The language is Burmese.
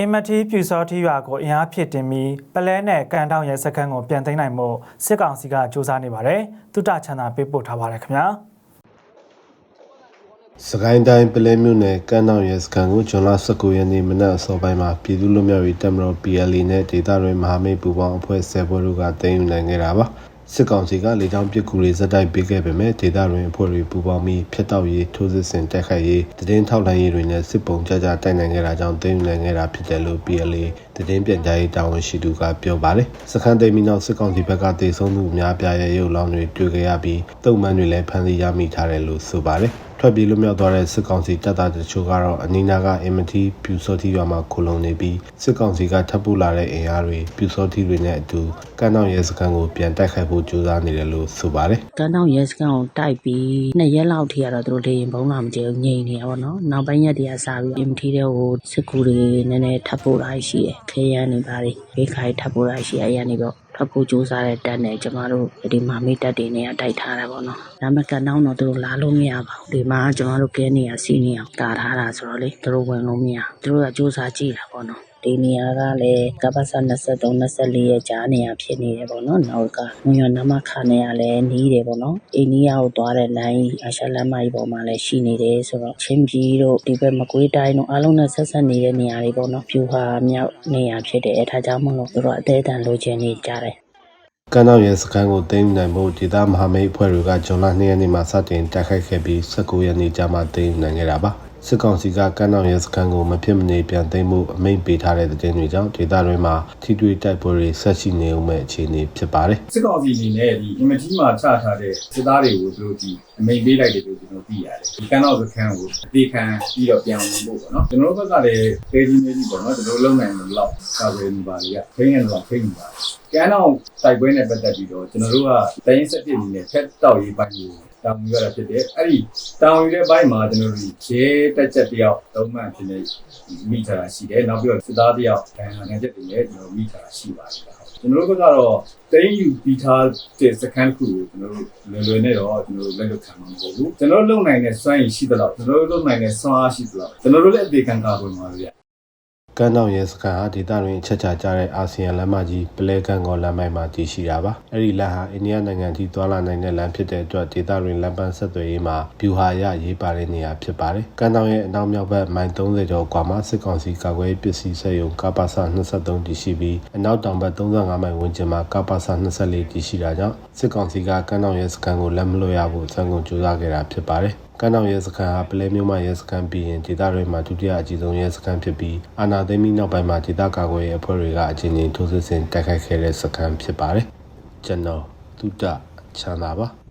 အင်မတီပြူစောတိရွာကိုအင်အားဖြစ်တင်ပြီးပလဲနဲ့ကန်တောင်ရဲစခန်းကိုပြန်သိမ်းနိုင်မှုစစ်ကောင်စီကစ조사နေပါတယ်။တုတချန်တာပေးပို့ထားပါတယ်ခင်ဗျာ။စကိုင်းတိုင်းပလဲမြို့နယ်ကမ်းတောင်ရဲစခန်းကိုဇွန်လ19ရက်နေ့မနက်အစောပိုင်းမှာပြည်သူ့လူမျိုးရေးတပ်မတော် PLA နဲ့ဒေသတွင်းမဟာမိတ်ပူးပေါင်းအဖွဲ့10ဘွဲတို့ကတင်ယူနိုင်ခဲ့တာပါ စစ်ကောင်စီကလေကြောင်းပစ်ကူတွေဇက်တိုက်ပေးခဲ့ပေမဲ့ဒေသတွင်းအဖွဲ့တွေပူးပေါင်းပြီးဖျက်တောက်ရေးထိုးစစ်ဆင်တိုက်ခိုက်ရေးတည်င်းထောက်လှမ်းရေးတွေနဲ့စစ်ပုံကြကြတိုက်နိုင်ခဲ့တာကြောင့်တင်ယူနိုင်ခဲ့တာဖြစ်တယ်လို့ PLA တည်င်းပြန်ကြားရေးတာဝန်ရှိသူကပြောပါတယ်စခန်းသိမ်းပြီးနောက်စစ်ကောင်စီဘက်ကတေဆုံးမှုအများပြားရဲ့ရုပ်လောင်းတွေတွေ့ခဲ့ရပြီးတုံ့မှန်တွေလည်းဖမ်းဆီးရမိထားတယ်လို့ဆိုပါတယ် ထွက်ပြေးလွတ်မြောက်သွားတဲ့စစ်ကောင်စီတပ်သားတချို့ကတော့အနီးနားကအင်မတီပြူစောတိရွာမှာခိုလုံနေပြီးစစ်ကောင်စီကထပ်ပို့လာတဲ့အင်အားတွေပြူစောတိတွေနဲ့အတူကမ်းတောင်ရဲစခန်းကိုပြန်တိုက်ခိုက်ဖို့ကြိုးစားနေတယ်လို့ဆိုပါတယ်ကန်းတောင်ရဲစခန်းကိုတိုက်ပြီးနှစ်ရက်လောက်ထိကတော့သူတို့လေရင်ဘုံလာမကြဘူးငြိမ်နေရပါတော့နောက်ပိုင်းရက်တည်းကစပြီး MT တဲ့ဟိုစစ်ကူတွေနည်းနည်းထပ်ပို့လာရှိတယ်ခဲရန်နေပါလေဘေးခိုင်ထပ်ပို့လာရှိအဲ့ရနေတော့ ထပ်ဖို့ကြိုးစားတဲ့တက်နဲ့ကျမတို့ဒီမာမိတ်တက်တွေနဲ့တိုက်ထားတာပေါ့နော်ဒါပေမဲ့ကန်တောင်တော့သူတို့လာလို့မရပါဘူးဒီမှာကျမတို့ကဲနေရစီနေအောင်တာထားတာဆိုတော့လေသူတို့ဝင်လို့မရသူတို့ကကြိုးစားကြည့်တာပေါ့နော် ဒီနေရာကလည်းကပ္ပစ23 24ရဲ့ကြားနေရဖြစ်နေတယ်ပေါ့နော်နောက်ကငွေရနမခါနေရလည်းနီးတယ်ပေါ့နော်အိန္ဒိယကိုသွားတဲ့လိုင်းအာရှလမ်းမကြီးပေါ်မှာလည်းရှိနေတယ်ဆိုတော့ချင်းပြည်တို့ဒီဘက်မကွေးတိုင်းတို့အားလုံးနဲ့ဆက်ဆက်နေတဲ့နေရာတွေပေါ့နော်ဖြူဟာမြောက်နေရာဖြစ်တယ်အဲဒါကြောင့်မလို့သူတို့အသေးအတန်လိုချင်နေကြတယ်ကမ်းတောင်ရဲစခန်းကိုတင်ယူနိုင်ဖို့ဒေသမဟာမိတ်အဖွဲ့တွေကဇွန်လ2ရက်နေ့မှာစတင်တိုက်ခိုက်ခဲ့ပြီး19ရက်နေ့ကျမှတင်ယူနိုင်ခဲ့တာပါ စစ်ကောင်စီကကမ်းတောင်ရဲစခန်းကိုမဖြစ်မနေပြန်သိမ်းမှုအမိန့်ပေးထားတဲ့တဲ့င်းတွေကြောင့်ဒေသတွင်းမှာထိတွေ့တိုက်ပွဲတွေဆက်ရှိနေဦးမဲ့အခြေအနေဖြစ်ပါတယ်စစ်ကောင်စီအနေနဲ့ဒီ image မှာချထားတဲ့စစ်သားတွေကိုသူတို့ဒီအမိန်ပေးလိုက်တယ်လို့ကျွန်တော်သိရတယ်ဒီကန်းတော့စခန်းကိုအသေးခံပြီးတော့ပြန်ဝင်ဖို့ပေါ့နော်ကျွန်တော်တို့ဘက်ကလည်းဒေကြီးနေကြီးပေါ့နော်ကျွန်တော်လုံနိုင်လို့လောက်ကာဝယ်နေပါလေကဖိနေတော့ဖိနေပါကန်းတော့တိုက်ပွဲနဲ့ပတ်သက်ပြီးတော့ကျွန်တော်တို့ကတိုင်းဆက်ပြစ်အနေနဲ့ဖက်တောက်ရေးပိုင်းကို တောင်းရတာဖြစ်တယ်အဲ့ဒီတောင်းရတဲ့ဘိုင်းမှာကျွန်တော်တို့ရဲတက်ချက်တယောက်သုံးမှန်ဖြစ်နေမိထားတာရှိတယ်နောက်ပြီးတော့စစ်သားတယောက်ဒဏ်ရာငယ်ချက်တွေလည်းကျွန်တော်မိထားတာရှိပါတယ်ကျွန်တော်တို့ဘက်ကတော့တိုင်းယူပြီးထားတဲ့စကန်ခုကိုကျွန်တော်တို့လွယ်လွယ်နဲ့တော့ကျွန်တော်တို့လက်လွတ်ခံမှာမဟုတ်ဘူးကျွန်တော်တို့လုံနိုင်တဲ့စွမ်းရည်ရှိသလောက်ကျွန်တော်တို့လုံနိုင်တဲ့စွမ်းအားရှိသလောက်ကျွန်တော်တို့လည်းအသေးခံကာကွယ်မှာဗျ ကမ်းတောင်ရဲစခန်းဟာဒေသတွင်းအချက်ချာကျတဲ့အာဆီယံလမ်းမကြီးပလဲကန်ကောလမ်းမိုင်မှာတည်ရှိတာပါအဲ့ဒီလမ်းဟာအိန္ဒိယနိုင်ငံထိသွာလာနိုင်တဲ့လမ်းဖြစ်တဲ့အတွက်ဒေသတွင်းလမ်းပန်းဆက်သွယ်ရေးမှာဗျူဟာရရေးပါတဲ့နေရာဖြစ်ပါတယ်ကမ်းတောင်ရဲ့အနောက်မြောက်ဘက်မိုင်30ကျော်ကွာမှာစစ်ကောင်စီကာကွယ်ရေးပစ္စည်းစက်ရုံကပ္ပစ23တည်ရှိပြီးအနောက်တောင်ဘက်35မိုင်ဝန်းကျင်မှာကပ္ပစ24တည်ရှိတာကြောင့်စစ်ကောင်စီကကမ်းတောင်ရဲစခန်းကိုလက်မလွတ်ရဖို့စံကုန်ကြိုးစားခဲ့တာဖြစ်ပါတယ်ကမ်းတောင်ရဲစခန်းဟာပလဲမြို့မှာရဲစခန်းပြီးရင်ဒေသတွေမှာဒုတိယအကြီးဆုံးရဲစခန်းဖြစ်ပြီးအာနာသိမ်းပြီးနောက်ပိုင်းမှာဒေသကာကွယ်ရေးအဖွဲ့တွေကအချင်းချင်းထိုးစစ်ဆင်တိုက်ခိုက်ခဲ့တဲ့စခန်းဖြစ်ပါတယ်ကျွန်တော်တုတ္တချမ်းသာပါ